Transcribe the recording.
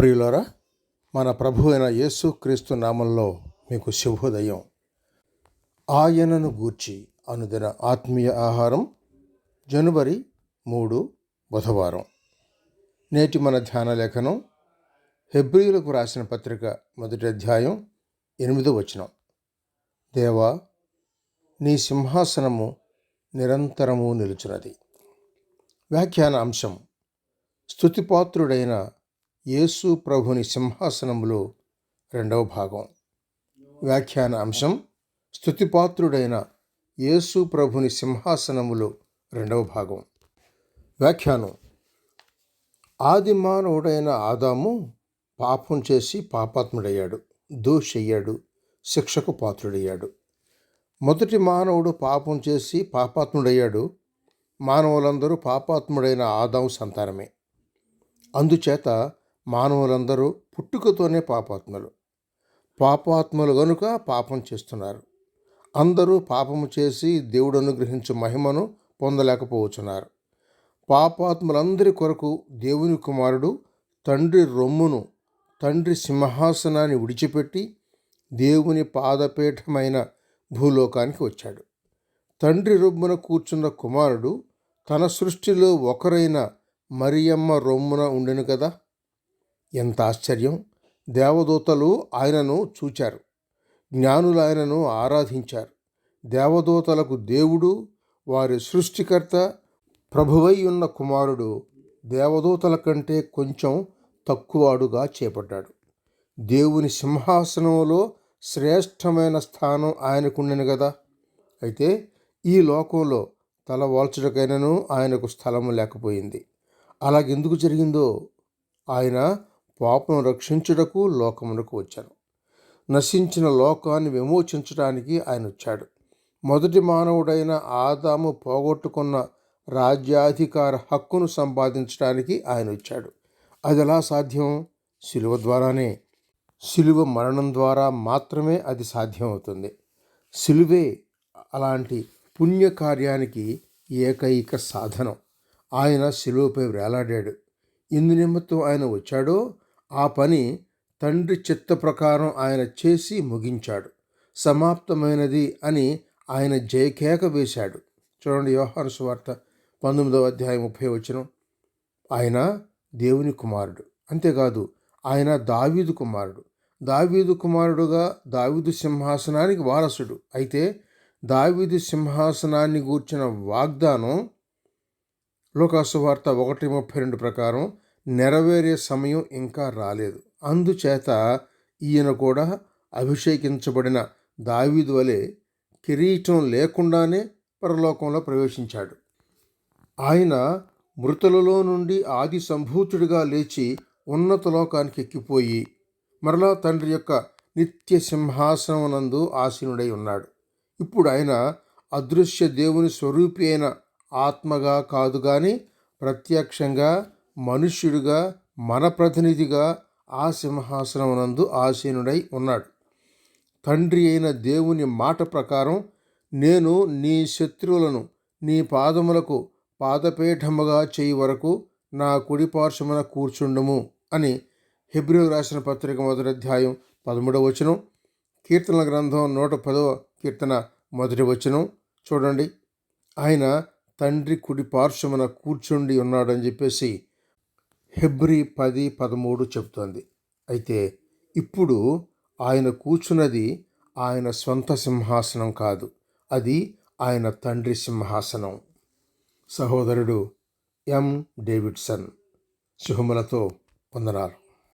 ప్రియులారా మన ప్రభు అయిన యేసు క్రీస్తు నామంలో మీకు శుభోదయం. ఆయనను గూర్చి అనుదిన ఆత్మీయ ఆహారం జనవరి మూడు బుధవారం. నేటి మన ధ్యాన లేఖనం హెబ్రియులకు రాసిన పత్రిక మొదటి అధ్యాయం ఎనిమిదో వచనం. దేవా నీ సింహాసనము నిరంతరము నిలుచున్నది. వ్యాఖ్యాన అంశం స్తుతిపాత్రుడైన యేసు ప్రభుని సింహాసనములో రెండవ భాగం. వ్యాఖ్యాన అంశం స్తుతిపాత్రుడైన యేసు ప్రభుని సింహాసనములో రెండవ భాగం. వ్యాఖ్యానం ఆది మానవుడైన ఆదాము పాపం చేసి పాపాత్ముడయ్యాడు దోషయ్యాడు శిక్షకు పాత్రుడయ్యాడు. మొదటి మానవుడు పాపం చేసి పాపాత్ముడయ్యాడు మానవులందరూ పాపాత్ముడైన ఆదాము సంతానమే. అందుచేత మానవులందరూ పుట్టుకతోనే పాపాత్మలు. పాపాత్మలు గనుక పాపం చేస్తున్నారు. అందరూ పాపము చేసి దేవుడు అనుగ్రహించే మహిమను పొందలేకపోతున్నారు పాపాత్ములందరి కొరకు దేవుని కుమారుడు తండ్రి రొమ్మును తండ్రి సింహాసనాన్ని విడిచిపెట్టి దేవుని పాదపీఠమైన భూలోకానికి వచ్చాడు. తండ్రి రొమ్మున కూర్చున్న కుమారుడు తన సృష్టిలో ఒకరైన మరియమ్మ రొమ్మున ఉండెను కదా? ఎంత ఆశ్చర్యం! దేవదూతలు ఆయనను చూచారు. జ్ఞానులు ఆయనను ఆరాధించారు. దేవదూతలకు దేవుడు వారి సృష్టికర్త ప్రభువై ఉన్న కుమారుడు దేవదూతల కంటే కొంచెం తక్కువాడుగా చేపట్టాడు దేవుని సింహాసనంలో శ్రేష్టమైన స్థానం ఆయనకుండెను కదా అయితే ఈ లోకంలో తల వాల్చుటకైనను ఆయనకు స్థలము లేకపోయింది. అలాగెందుకు జరిగిందో? ఆయన పాపను రక్షించుటకు లోకమునకు వచ్చాను. నశించిన లోకాన్ని విమోచించడానికి ఆయన వచ్చాడు. మొదటి మానవుడైన ఆదాము పోగొట్టుకున్న రాజ్యాధికార హక్కును సంపాదించడానికి ఆయన వచ్చాడు. అది ఎలా సాధ్యం? శిలువ ద్వారానే. శిలువ మరణం ద్వారా మాత్రమే అది సాధ్యమవుతుంది. శిలువే అలాంటి పుణ్యకార్యానికి ఏకైక సాధనం. ఆయన శిలువపై వేలాడాడు. ఎందు నిమిత్తం ఆయన వచ్చాడో ఆ పని తండ్రి చిత్త ప్రకారం ఆయన చేసి ముగించాడు. సమాప్తమైనది అని ఆయన జయకేక వేశాడు. చూడండి వ్యవహార సువార్త పంతొమ్మిదవ అధ్యాయం ముప్పై వచనం. ఆయన దేవుని కుమారుడు. అంతేకాదు ఆయన దావీదు కుమారుడు. దావీదు కుమారుడుగా దావీదు సింహాసనానికి వారసుడు. అయితే దావీదు సింహాసనాన్ని గూర్చిన వాగ్దానం లోకాసువార్త ఒకటి ముప్పై రెండు ప్రకారం నెరవేరే సమయం ఇంకా రాలేదు. అందుచేత ఈయన కూడా అభిషేకించబడిన దావీదు వలె కిరీటం లేకుండానే పరలోకంలో ప్రవేశించాడు. ఆయన మృతులలో నుండి ఆది సంభూతుడిగా లేచి ఉన్నత లోకానికి ఎక్కిపోయి మరలా తండ్రి యొక్క నిత్య సింహాసనమునందు ఆసీనుడై ఉన్నాడు. ఇప్పుడు ఆయన అదృశ్య దేవుని స్వరూపి అయిన ఆత్మగా కాదు కానీ ప్రత్యక్షంగా మనుష్యుడిగా మన ప్రతినిధిగా ఆ సింహాసనమునందు ఆసీనుడై ఉన్నాడు. తండ్రి అయిన దేవుని మాట ప్రకారం నేను నీ శత్రువులను నీ పాదములకు పాదపీఠముగా చేయి వరకు నా కుడి పార్శ్వమున కూర్చుండము అని హెబ్రియో రాసిన పత్రిక మొదటి అధ్యాయం పదమూడవ వచనం కీర్తనల గ్రంథం నూట పదవ కీర్తన మొదటి వచనం చూడండి. ఆయన తండ్రి కుడి పార్శ్వమున కూర్చుండి ఉన్నాడని చెప్పేసి హెబ్రి పది పదమూడు చెప్తోంది. అయితే ఇప్పుడు ఆయన కూర్చున్నది ఆయన స్వంత సింహాసనం కాదు. అది ఆయన తండ్రి సింహాసనం. సహోదరుడు ఎం. డేవిడ్సన్. శుభములతో వందనాలు.